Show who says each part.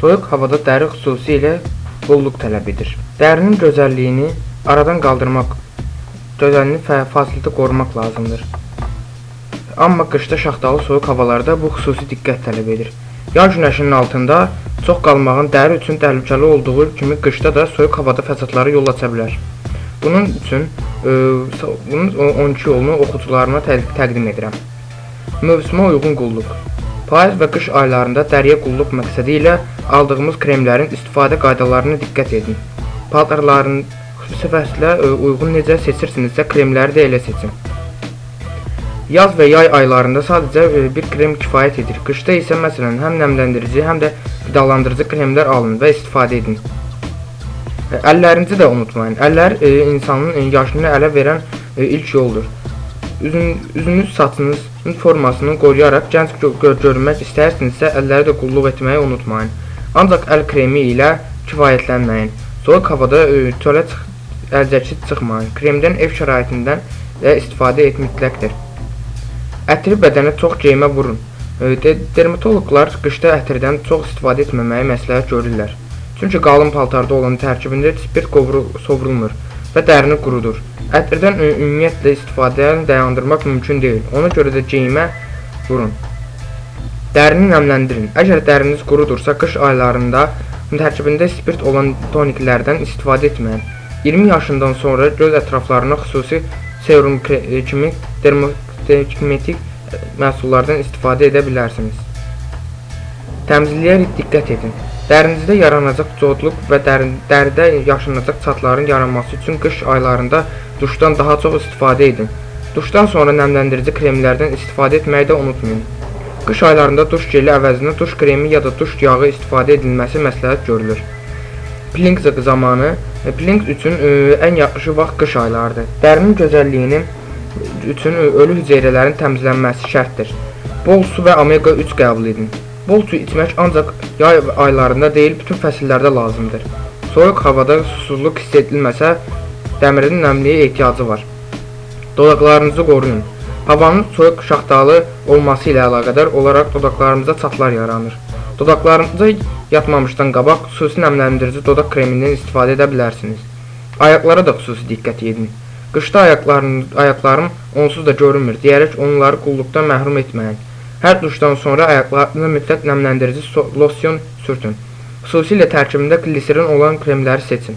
Speaker 1: Soyuq havada dəri xüsusilə qulluq tələb edir. Dərinin gözəlliyini aradan qaldırmaq, gözəlliyini fə fasilədə qorumaq lazımdır. Amma qışda şaxtalı soyuq havalarda bu xüsusi diqqət tələb edir. Yay günəşinin altında çox qalmağın dəri üçün təhlükəli olduğu kimi qışda da soyuq havada fəsadlara yol aça bilər. Bunun üçün e, sa- bunun o- 12 yolunu oxucularıma tə təqdim edirəm. Mövsümə uyğun qulluq. Payız və qış aylarında dəriyə qulluq məqsədi aldığımız kremlərin istifadə qaydalarına diqqət edin. Paltarların xüsusi fəslə e, uyğun necə seçirsinizsə, kremləri də elə seçin. Yaz və yay aylarında sadəcə e, bir krem kifayət edir. Qışda isə məsələn həm nəmləndirici, həm də qidalandırıcı kremlər alın və istifadə edin. E, Əllərinizi də unutmayın. Əllər insanın yaşını ələ verən ilk yoldur. Üzün, üzünüz, saçınızın formasını qoruyaraq gənc gö gör görünmək istəyirsinizsə, əlləri də qulluq etməyi unutmayın. Ancaq əl kremi ilə kifayətlənməyin. Soyuq havada e, çölə çıx əlcəki çıxmayın. Kremdən ev şəraitindən də istifadə et mütləqdir. Ətri bədənə çox geymə vurun. E, de dermatoloqlar qışda ətirdən çox istifadə etməməyi məsləhət görürlər. Çünki qalın paltarda olan tərkibində spirt qovru sovrulmur və dərini qurudur. Ətirdən ümumiyyətlə istifadəni dayandırmaq mümkün deyil. Ona görə də geyimə vurun. Dərini nəmləndirin. Əgər dəriniz qurudursa, qış aylarında tərkibində spirt olan toniklərdən istifadə etməyin. 20 yaşından sonra göz ətraflarına xüsusi serum e, kimi dermokozmetik e, məhsullardan istifadə edə bilərsiniz. Təmizliyə diqqət edin. Dərinizdə yaranacaq codluq və dərin, dəridə yaşanacaq çatların yaranması üçün qış aylarında duşdan daha çox istifadə edin. Duşdan sonra nəmləndirici kremlərdən istifadə etməyi də unutmayın. Qış aylarında duş jeli əvəzinə duş kremi ya da duş yağı istifadə edilməsi məsləhət görülür. Peeling zamanı e, peeling üçün e, ən yaxşı vaxt qış aylarıdır. Dərinin gözəlliyini üçün e, ölü hüceyrələrin təmizlənməsi şərtdir. Bol su və omega 3 qəbul edin. Bol su içmək ancaq yay aylarında deyil, bütün fəsillərdə lazımdır. Soyuq havada susuzluq hiss edilməsə, dəmirin nəmliyə ehtiyacı var. Dodaqlarınızı qoruyun. Havanın soyuq şaxtalı olması ilə əlaqədar olaraq dodaqlarımızda çatlar yaranır. Dodaqlarınıza yatmamışdan qabaq xüsusi nəmləndirici dodaq kremindən istifadə edə bilərsiniz. Ayaqlara da xüsusi diqqət edin. Qışda ayaqlarım onsuz da görünmür deyərək onları qulluqdan məhrum etməyin. Hər duşdan sonra ayaqlarınıza mütləq nəmləndirici so losyon sürtün. Xüsusilə tərkibində gliserin olan kremləri seçin.